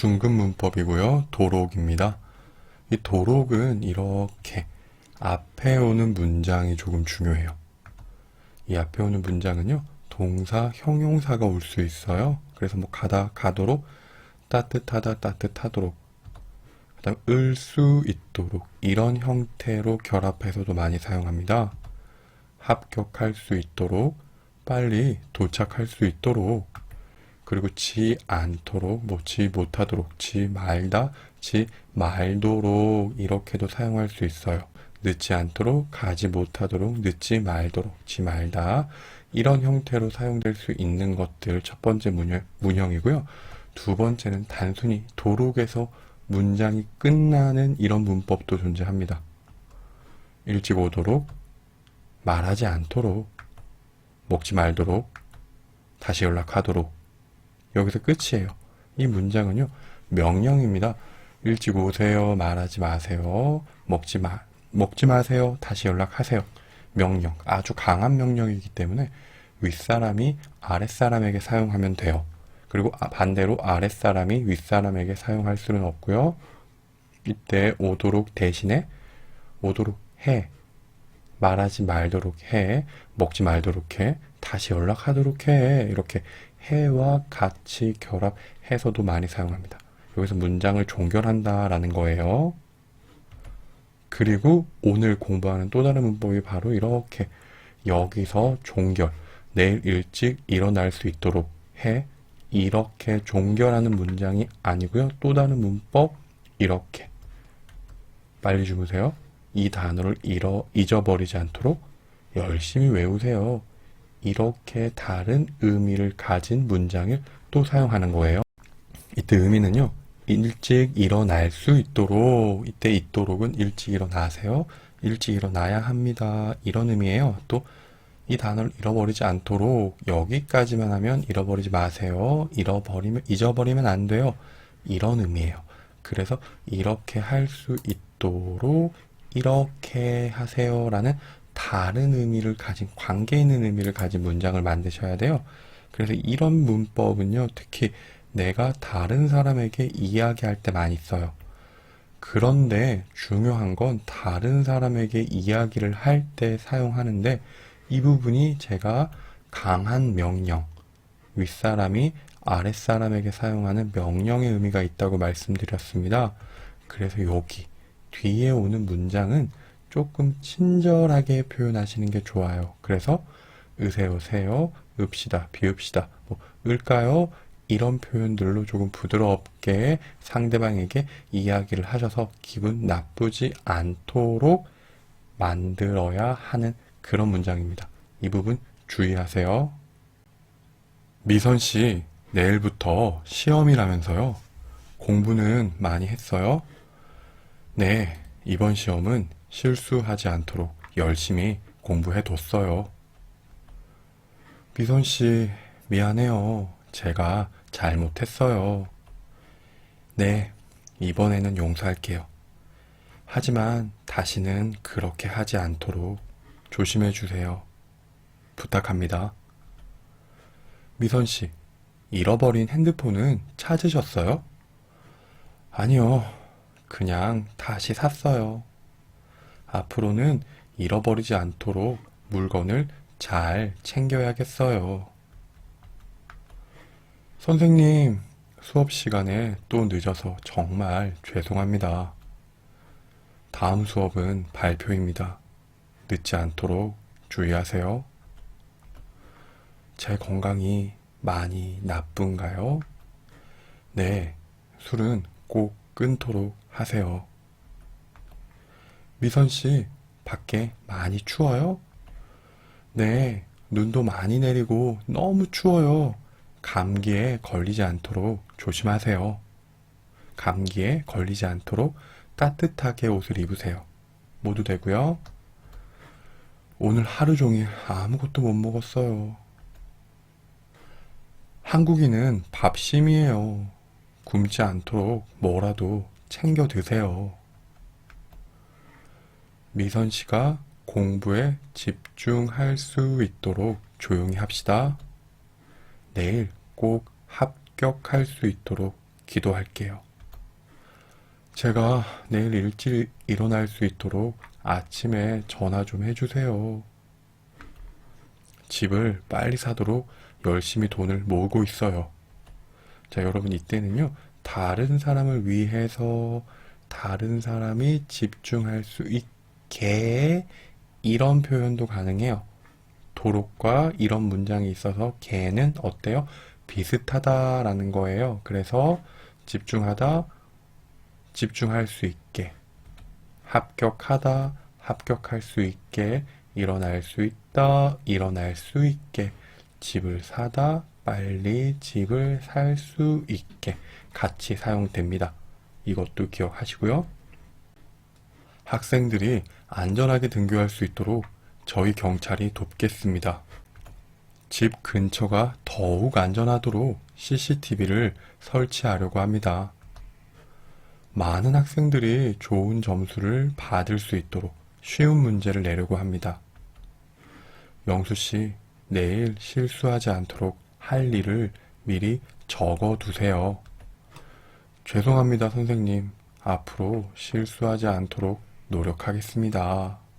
중급 문법이고요. 도록입니다. 이 도록은 이렇게 앞에 오는 문장이 조금 중요해요. 이 앞에 오는 문장은요. 동사, 형용사가 올 수 있어요. 그래서 뭐 가다, 가도록, 따뜻하다, 따뜻하도록, 그다음 을 수 있도록 이런 형태로 결합해서도 많이 사용합니다. 합격할 수 있도록, 빨리 도착할 수 있도록, 그리고 지 않도록, 뭐 지 못하도록, 지 말다, 지 말도록 이렇게도 사용할 수 있어요. 늦지 않도록, 가지 못하도록, 늦지 말도록, 지 말다 이런 형태로 사용될 수 있는 것들 첫 번째 문형, 문형이고요. 두 번째는 단순히 도록에서 문장이 끝나는 이런 문법도 존재합니다. 일찍 오도록, 말하지 않도록, 먹지 말도록, 다시 연락하도록. 여기서 끝이에요. 이 문장은요, 명령입니다. 일찍 오세요, 말하지 마세요, 먹지 마, 먹지 마세요, 다시 연락하세요. 명령, 아주 강한 명령이기 때문에 윗사람이 아랫사람에게 사용하면 돼요. 그리고 아- 반대로 아랫사람이 윗사람에게 사용할 수는 없고요. 이때 오도록 대신에 오도록 해, 말하지 말도록 해, 먹지 말도록 해, 다시 연락하도록 해. 이렇게 해와 같이 결합해서도 많이 사용합니다. 여기서 문장을 종결한다라는 거예요. 그리고 오늘 공부하는 또 다른 문법이 바로 이렇게 여기서 종결, 내일 일찍 일어날 수 있도록 해. 이렇게 종결하는 문장이 아니고요. 또 다른 문법 이렇게 빨리 주무세요. 이 단어를 잃어, 잊어버리지 않도록 열심히 외우세요. 이렇게 다른 의미를 가진 문장을 또 사용하는 거예요. 이때 의미는요. 일찍 일어날 수 있도록 이때 있도록은 일찍 일어나세요. 일찍 일어나야 합니다. 이런 의미예요. 또 이 단어를 잃어버리지 않도록 여기까지만 하면 잃어버리지 마세요. 잃어버리면 잊어버리면 안 돼요. 이런 의미예요. 그래서 이렇게 할 수 있도록 이렇게 하세요라는 다른 의미를 가진 관계 있는 의미를 가진 문장을 만드셔야 돼요. 그래서 이런 문법은요, 특히 내가 다른 사람에게 이야기할 때 많이 써요. 그런데 중요한 건 다른 사람에게 이야기를 할 때 사용하는데 이 부분이 제가 강한 명령, 윗사람이 아랫사람에게 사용하는 명령의 의미가 있다고 말씀드렸습니다. 그래서 여기 뒤에 오는 문장은 조금 친절하게 표현하시는 게 좋아요. 그래서 으세요, 세요, 읍시다, 비읍시다, 뭐 을까요? 이런 표현들로 조금 부드럽게 상대방에게 이야기를 하셔서 기분 나쁘지 않도록 만들어야 하는 그런 문장입니다. 이 부분 주의하세요. 미선 씨, 내일부터 시험이라면서요. 공부는 많이 했어요? 네, 이번 시험은 실수하지 않도록 열심히 공부해 뒀어요. 미선 씨, 미안해요. 제가 잘못했어요. 네, 이번에는 용서할게요. 하지만 다시는 그렇게 하지 않도록 조심해 주세요. 부탁합니다. 미선 씨, 잃어버린 핸드폰은 찾으셨어요? 아니요. 그냥 다시 샀어요. 앞으로는 잃어버리지 않도록 물건을 잘 챙겨야겠어요. 선생님, 수업 시간에 또 늦어서 정말 죄송합니다. 다음 수업은 발표입니다. 늦지 않도록 주의하세요. 제 건강이 많이 나쁜가요? 네, 술은 꼭 끊도록 하세요. 미선 씨, 밖에 많이 추워요? 네, 눈도 많이 내리고 너무 추워요. 감기에 걸리지 않도록 조심하세요. 감기에 걸리지 않도록 따뜻하게 옷을 입으세요. 모두 되고요. 오늘 하루 종일 아무것도 못 먹었어요. 한국인은 밥심이에요. 굶지 않도록 뭐라도 챙겨 드세요. 미선 씨가 공부에 집중할 수 있도록 조용히 합시다. 내일 꼭 합격할 수 있도록 기도할게요. 제가 내일 일찍 일어날 수 있도록 아침에 전화 좀 해주세요. 집을 빨리 사도록 열심히 돈을 모으고 있어요. 자, 여러분, 이때는요, 다른 사람을 위해서 다른 사람이 집중할 수 있게 이런 표현도 가능해요. 도록과 이런 문장이 있어서 개는 어때요? 비슷하다라는 거예요. 그래서 집중하다, 집중할 수 있게, 합격하다, 합격할 수 있게, 일어날 수 있다, 일어날 수 있게, 집을 사다, 빨리 집을 살 수 있게 같이 사용됩니다. 이것도 기억하시고요. 학생들이 안전하게 등교할 수 있도록 저희 경찰이 돕겠습니다. 집 근처가 더욱 안전하도록 CCTV를 설치하려고 합니다. 많은 학생들이 좋은 점수를 받을 수 있도록 쉬운 문제를 내려고 합니다. 영수 씨, 내일 실수하지 않도록 할 일을 미리 적어 두세요. 죄송합니다, 선생님. 앞으로 실수하지 않도록 노력하겠습니다.